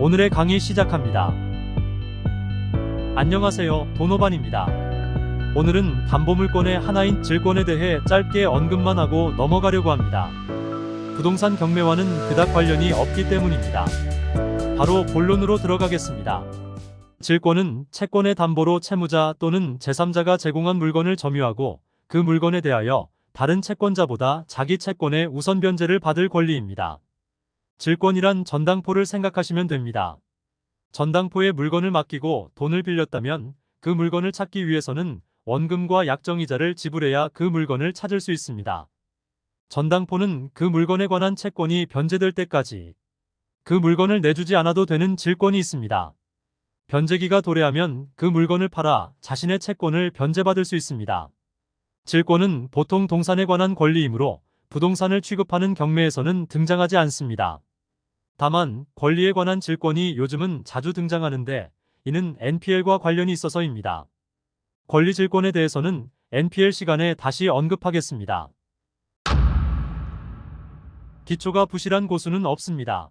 오늘의 강의 시작합니다. 안녕하세요. 도노반입니다. 오늘은 담보물권의 하나인 질권에 대해 짧게 언급만 하고 넘어가려고 합니다. 부동산 경매와는 그닥 관련이 없기 때문입니다. 바로 본론으로 들어가겠습니다. 질권은 채권의 담보로 채무자 또는 제3자가 제공한 물건을 점유하고 그 물건에 대하여 다른 채권자보다 자기 채권의 우선 변제를 받을 권리입니다. 질권이란 전당포를 생각하시면 됩니다. 전당포에 물건을 맡기고 돈을 빌렸다면 그 물건을 찾기 위해서는 원금과 약정이자를 지불해야 그 물건을 찾을 수 있습니다. 전당포는 그 물건에 관한 채권이 변제될 때까지 그 물건을 내주지 않아도 되는 질권이 있습니다. 변제기가 도래하면 그 물건을 팔아 자신의 채권을 변제받을 수 있습니다. 질권은 보통 동산에 관한 권리이므로 부동산을 취급하는 경매에서는 등장하지 않습니다. 다만 권리에 관한 질권이 요즘은 자주 등장하는데 이는 NPL과 관련이 있어서입니다. 권리 질권에 대해서는 NPL 시간에 다시 언급하겠습니다. 기초가 부실한 고수는 없습니다.